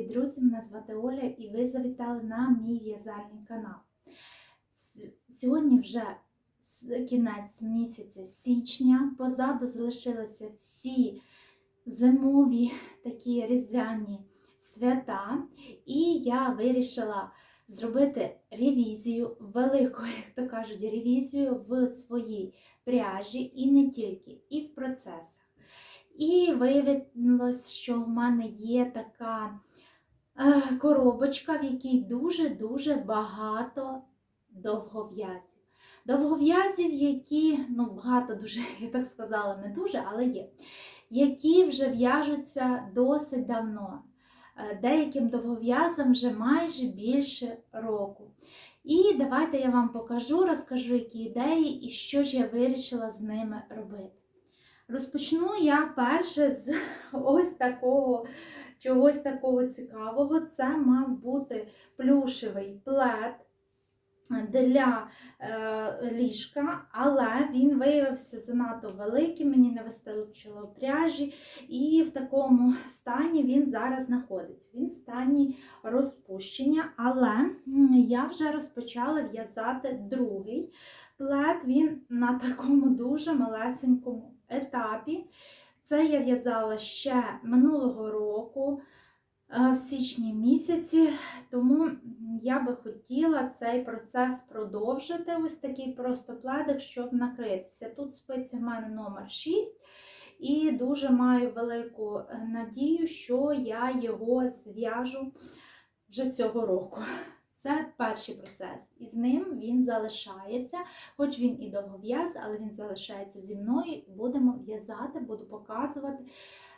Привіт, друзі! Мене звати Оля і ви завітали на мій в'язальний канал. Сьогодні вже кінець місяця січня. Позаду залишилися всі зимові такі різдвяні свята, і я вирішила зробити ревізію, велику, як то кажуть, ревізію в своїй пряжі і не тільки, і в процесах. І виявилось, що в мене є така коробочка, в якій дуже-дуже багато довгов'язів. Довгов'язів, які, ну, багато дуже, я так сказала, не дуже, але є, які вже в'яжуться досить давно. Е, Деяким довгов'язам вже майже більше року. І давайте я вам покажу, розкажу, які ідеї і що ж я вирішила з ними робити. Розпочну я перше з ось такого чогось такого цікавого. Це мав бути плюшевий плед для е, ліжка, але він виявився занадто великим, мені не вистачило пряжі, і в такому стані він зараз знаходиться. Він в стані розпущення, але я вже розпочала в'язати другий плед. Він на такому дуже малесенькому етапі. Це я в'язала ще минулого року, е, в січні місяці, тому я би хотіла цей процес продовжити. Ось такий просто пледик, щоб накритися. Тут спиці в мене номер 6. І дуже маю велику е, надію, що я його зв'яжу вже цього року. Це перший процес. І з ним він залишається, хоч він і довгов'яз, але він залишається зі мною. Будемо в'язати, буду показувати.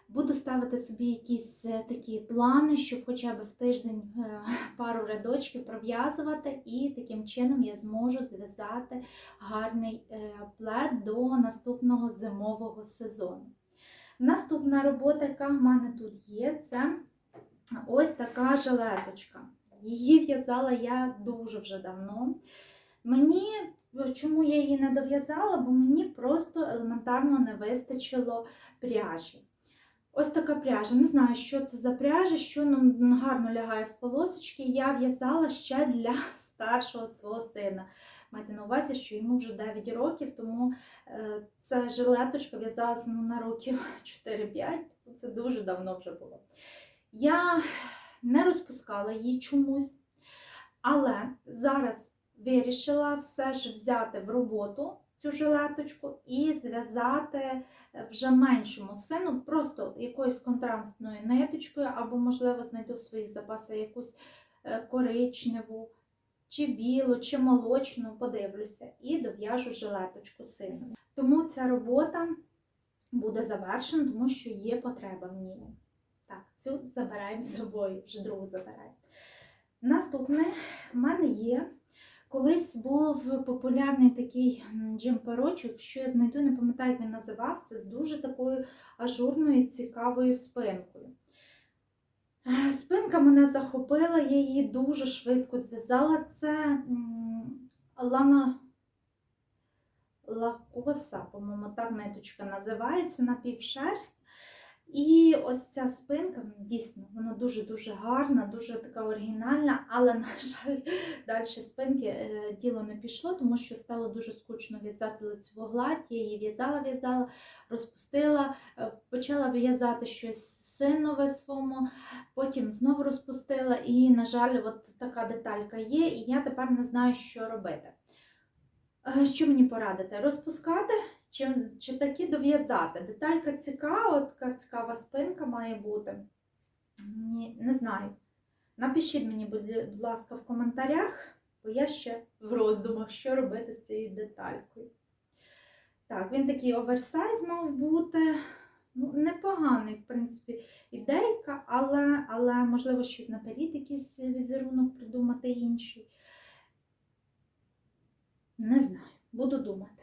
Буду ставити собі якісь е, такі плани, щоб хоча б в тиждень е, пару рядочків пров'язувати, і таким чином я зможу зв'язати гарний е, плед до наступного зимового сезону. Наступна робота, яка в мене тут є, це ось така жилеточка. Її в'язала я дуже вже давно. Мені, чому я її не дов'язала, бо мені просто елементарно не вистачило пряжі. Ось така пряжа. Не знаю, що це за пряжа, що нам гарно лягає в полосочки. Я в'язала ще для старшого свого сина. Майте на увазі, що йому вже 9 років, тому е, ця жилеточка в'язалася ну, на років 4-5, це дуже давно вже було. Я не розпускала її чомусь, але зараз вирішила все ж взяти в роботу цю жилеточку і зв'язати вже меншому сину, просто якоюсь контрастною ниточкою, або, можливо, знайду в своїх запасах якусь е, коричневу, чи білу, чи молочну, подивлюся, і дов'яжу жилеточку сину. Тому ця робота буде завершена, тому що є потреба в ній. Так, цю забираємо з собою, вже другу забираємо. Наступне в мене є. Колись був популярний такий джемперочок, що я знайду, не пам'ятаю, як він називався, з дуже такою ажурною цікавою спинкою. Спинка мене захопила, я її дуже швидко зв'язала. Це Лана Лакоса, по-моєму, так ниточка називається, напівшерсть. І ось ця спинка, ну, дійсно, вона дуже-дуже гарна, дуже така оригінальна, але, на жаль, далі спинки е, діло не пішло, тому що стало дуже скучно в'язати лицеву гладь. Я її в'язала, в'язала, розпустила, е, почала в'язати щось синове своєму, потім знову розпустила. І, на жаль, от така деталька є, і я тепер не знаю, що робити. Е, Що мені порадити? Розпускати чи, чи таки дов'язати? Деталька цікава, така цікава спинка має бути. Ні, не знаю. Напишіть мені, будь ласка, в коментарях, бо я ще в роздумах, що робити з цією деталькою. Так, він такий оверсайз мав бути. Ну, непоганий, в принципі, ідейка, але, але можливо щось наперед, якийсь візерунок придумати інший. Не знаю, буду думати.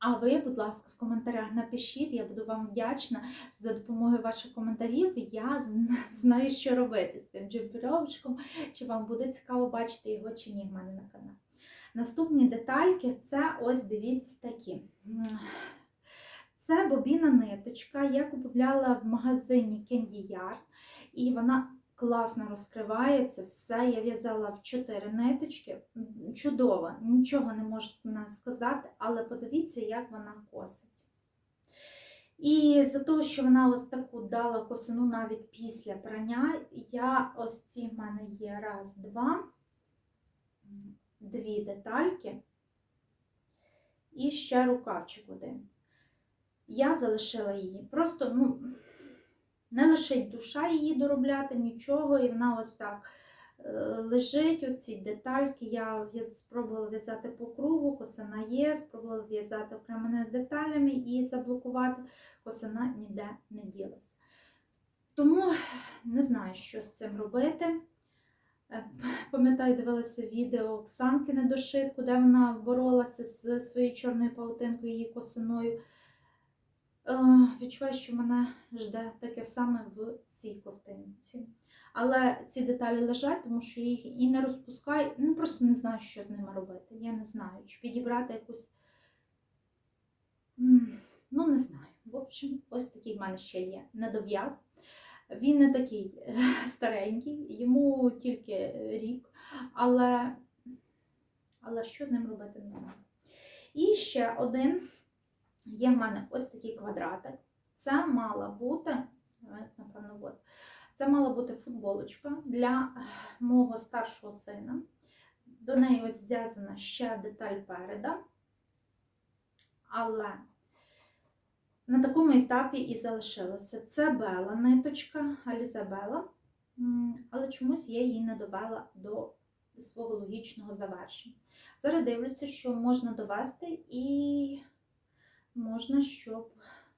А ви, будь ласка, в коментарях напишіть, я буду вам вдячна за допомогою ваших коментарів. Я знаю, що робити з цим джемперовочком, чи вам буде цікаво бачити його чи ні в мене на каналі. Наступні детальки це ось дивіться такі. Це бобіна ниточка. Я купувала в магазині Candy Yard. і вона класно розкривається. Все я в'язала в 4 ниточки. Чудово, нічого не можу сказати, але подивіться, як вона косить. І за того, що вона ось таку дала косину навіть після прання, я ось ці в мене є раз, два, дві детальки і ще рукавчик один. Я залишила її. Просто, ну, не лишить душа її доробляти, нічого, і вона ось так е, лежить, оці детальки. Я спробувала в'язати по кругу, косина є, спробувала в'язати окремими деталями і заблокувати, косина ніде не ділася. Тому не знаю, що з цим робити. Е, Пам'ятаю, дивилася відео Оксанки недошитку, де вона боролася з своєю чорною паутинкою, її косиною. Е, Відчуваю, що мене жде таке саме в цій ковтинці. Але ці деталі лежать, тому що я їх і не розпускаю, ну просто не знаю, що з ними робити. Я не знаю, чи підібрати якусь. Ну, не знаю. В общем, ось такий в мене ще є недов'яз. Він не такий старенький, йому тільки рік, але, але що з ним робити, не знаю. І ще один є в мене ось такий квадратик. Це мала бути, напевно, от. Це мала бути футболочка для е, мого старшого сина. До неї ось зв'язана ще деталь переда. Але на такому етапі і залишилося. Це Бела ниточка, Алізабела, але чомусь я її не довела до свого логічного завершення. Зараз дивлюся, що можна довести і можна, щоб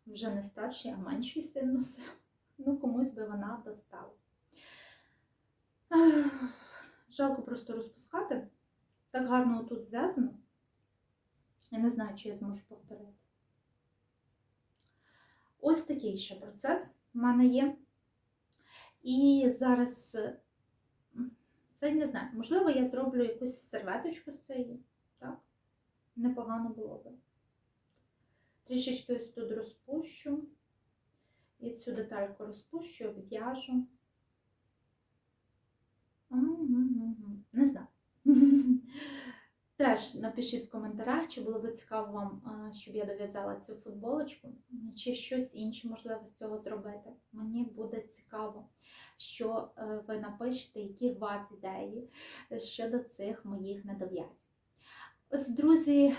вже не старший, а менший син носив. Ну, комусь би вона достала. Жалко просто розпускати. Так гарно тут зв'язано. Я не знаю, чи я зможу повторити. Ось такий ще процес в мене є. І зараз, це не знаю, можливо, я зроблю якусь серветочку з цієї. Так? Непогано було би. Трішечки ось тут розпущу. І цю детальку розпущу, обв'яжу. Не знаю. Теж напишіть в коментарях, чи було би цікаво вам, щоб я дов'язала цю футболочку, чи щось інше можливо з цього зробити. Мені буде цікаво, що е, ви напишете, які у вас ідеї щодо цих моїх недов'язів. Ось, друзі,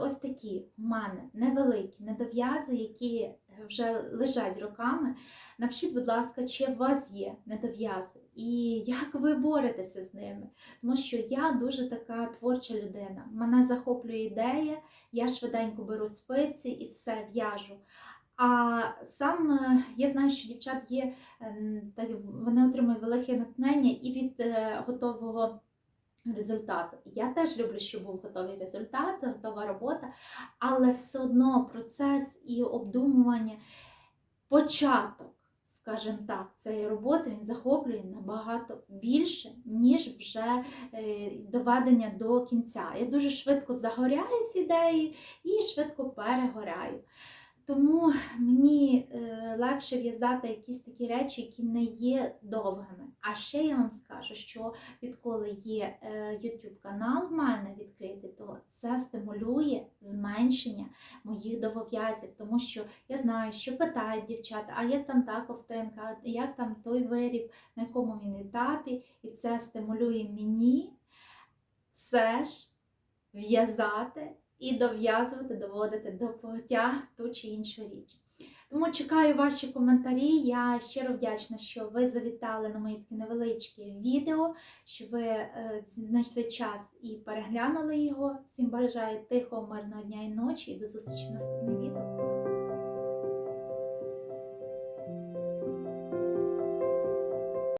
ось такі в мене невеликі недов'язи, які вже лежать роками. Напишіть, будь ласка, чи у вас є недов'язи і як ви боретеся з ними. Тому що я дуже така творча людина. Мене захоплює ідея, я швиденько беру спиці і все в'яжу. А сам е, я знаю, що дівчат є, е, так, вони отримують велике натхнення і від е, готового результату. Я теж люблю, щоб був готовий результат, готова робота, але все одно процес і обдумування, початок, скажімо так, цієї роботи він захоплює набагато більше, ніж вже е, доведення до кінця. Я дуже швидко загоряюсь ідеєю і швидко перегоряю. Тому мені е, легше в'язати якісь такі речі, які не є довгими. А ще я вам скажу, що відколи є е, YouTube канал в мене відкритий, то це стимулює зменшення моїх довгов'язів, тому що я знаю, що питають дівчата, а як там та ковтинка, як там той виріб, на якому він етапі, і це стимулює мені все ж в'язати і дов'язувати, доводити до пуття ту чи іншу річ. Тому чекаю ваші коментарі. Я щиро вдячна, що ви завітали на мої такі невеличкі відео, що ви е, знайшли час і переглянули його. Всім бажаю тихого, мирного дня і ночі і до зустрічі в наступних відео.